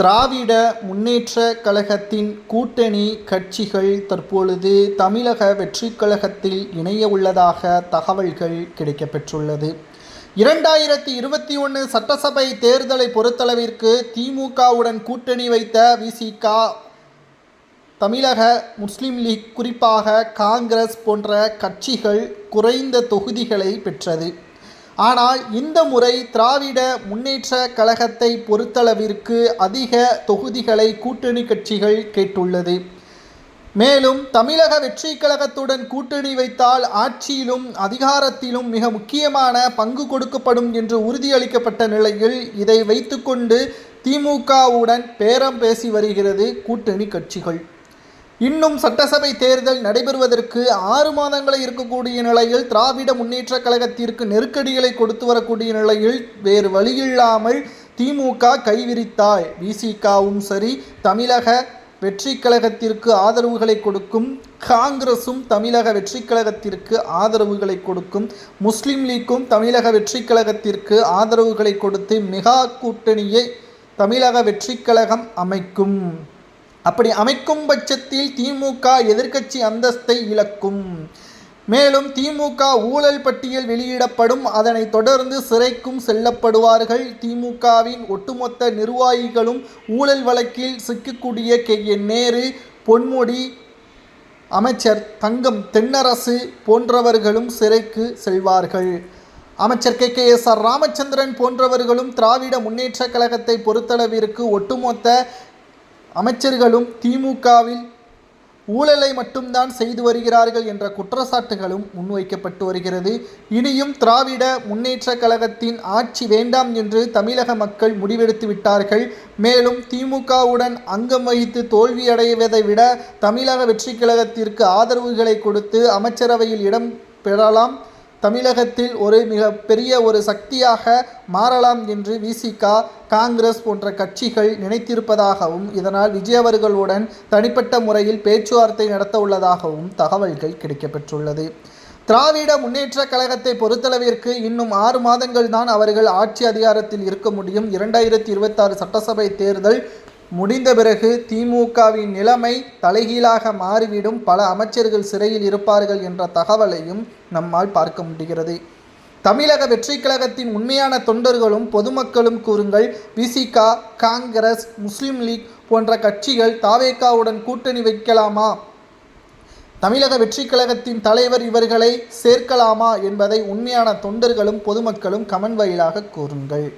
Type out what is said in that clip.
திராவிட முன்னேற்ற கழகத்தின் கூட்டணி கட்சிகள் தற்பொழுது தமிழக வெற்றிக் கழகத்தில் இணைய உள்ளதாக தகவல்கள் கிடைக்கப்பெற்றுள்ளது. இரண்டாயிரத்தி இருபத்தி ஒன்று சட்டசபை தேர்தலை பொறுத்தளவிற்கு திமுகவுடன் கூட்டணி வைத்த விசிக தமிழக முஸ்லிம் லீக் குறிப்பாக காங்கிரஸ் போன்ற கட்சிகள் குறைந்த தொகுதிகளை பெற்றது. ஆனால் இந்த முறை திராவிட முன்னேற்ற கழகத்தை பொறுத்தளவிற்கு அதிக தொகுதிகளை கூட்டணி கட்சிகள் கேட்டுள்ளது. மேலும் தமிழக வெற்றி கழகத்துடன் கூட்டணி வைத்தால் ஆட்சியிலும் அதிகாரத்திலும் மிக முக்கியமான பங்கு கொடுக்கப்படும் என்று உறுதியளிக்கப்பட்ட நிலையில் இதை வைத்துக்கொண்டு திமுகவுடன் பேரம் பேசி வருகிறது கூட்டணி கட்சிகள். இன்னும் சட்டசபை தேர்தல் நடைபெறுவதற்கு ஆறு மாதங்களை இருக்கக்கூடிய நிலையில் திராவிட முன்னேற்ற கழகத்திற்கு நெருக்கடிகளை கொடுத்து வரக்கூடிய நிலையில் வேறு வழியில்லாமல் திமுக கைவிரித்தாள் விசிகாவும் சரி தமிழக வெற்றி கழகத்திற்கு ஆதரவுகளை கொடுக்கும் காங்கிரசும் தமிழக வெற்றி கழகத்திற்கு ஆதரவுகளை கொடுக்கும். முஸ்லீம் லீக்கும் தமிழக வெற்றி கழகத்திற்கு ஆதரவுகளை கொடுத்து மெகா கூட்டணியை தமிழக வெற்றி கழகம் அமைக்கும். அப்படி அமைக்கும் பட்சத்தில் திமுக எதிர்க்கட்சி அந்தஸ்தை இழக்கும். மேலும் திமுக ஊழல் பட்டியல் வெளியிடப்படும். அதனைத் தொடர்ந்து சிறைக்கும் செல்லப்படுவார்கள். திமுகவின் ஒட்டுமொத்த நிர்வாகிகளும் ஊழல் வழக்கில் சிக்கக்கூடிய கே. என். நேரு பொன்முடி அமைச்சர் தங்கம் தென்னரசு போன்றவர்களும் சிறைக்கு செல்வார்கள். அமைச்சர் K. K. S. R. Ramachandran போன்றவர்களும் திராவிட முன்னேற்ற கழகத்தை பொறுத்தளவிற்கு ஒட்டுமொத்த அமைச்சர்களும் திமுகவில் ஊழலை மட்டும்தான் செய்து வருகிறார்கள் என்ற குற்றச்சாட்டுகளும் முன்வைக்கப்பட்டு வருகிறது. இனியும் திராவிட முன்னேற்ற கழகத்தின் ஆட்சி வேண்டாம் என்று தமிழக மக்கள் முடிவெடுத்து விட்டார்கள். மேலும் திமுகவுடன் அங்கம் வகித்து தோல்வியடைவதை விட தமிழக வெற்றி கழகத்திற்கு ஆதரவுகளை கொடுத்து அமைச்சரவையில் இடம் பெறலாம். தமிழகத்தில் ஒரு மிக பெரிய ஒரு சக்தியாக மாறலாம் என்று விசிகா காங்கிரஸ் போன்ற கட்சிகள் நினைத்திருப்பதாகவும் இதனால் விஜய் அவர்களுடன் தனிப்பட்ட முறையில் பேச்சுவார்த்தை நடத்த உள்ளதாகவும் தகவல்கள் கிடைக்கப்பெற்றுள்ளது. திராவிட முன்னேற்ற கழகத்தை பொறுத்தளவிற்கு இன்னும் ஆறு மாதங்கள் தான் அவர்கள் ஆட்சி அதிகாரத்தில் இருக்க முடியும். இரண்டாயிரத்தி இருபத்தாறு சட்டசபை தேர்தல் முடிந்த பிறகு திமுகவின் நிலைமை தலைகீழாக மாறிவிடும் பல அமைச்சர்கள் சிறையில் இருப்பார்கள் என்ற தகவலையும் நம்மால் பார்க்க முடிகிறது. தமிழக வெற்றி கழகத்தின் உண்மையான தொண்டர்களும் பொதுமக்களும் கூறுங்கள் விசிகா காங்கிரஸ் முஸ்லிம் லீக் போன்ற கட்சிகள் தாவேக்காவுடன் கூட்டணி வைக்கலாமா? தமிழக வெற்றி கழகத்தின் தலைவர் இவர்களை சேர்க்கலாமா என்பதை உண்மையான தொண்டர்களும் பொதுமக்களும் கமன் வாயிலாக கூறுங்கள்.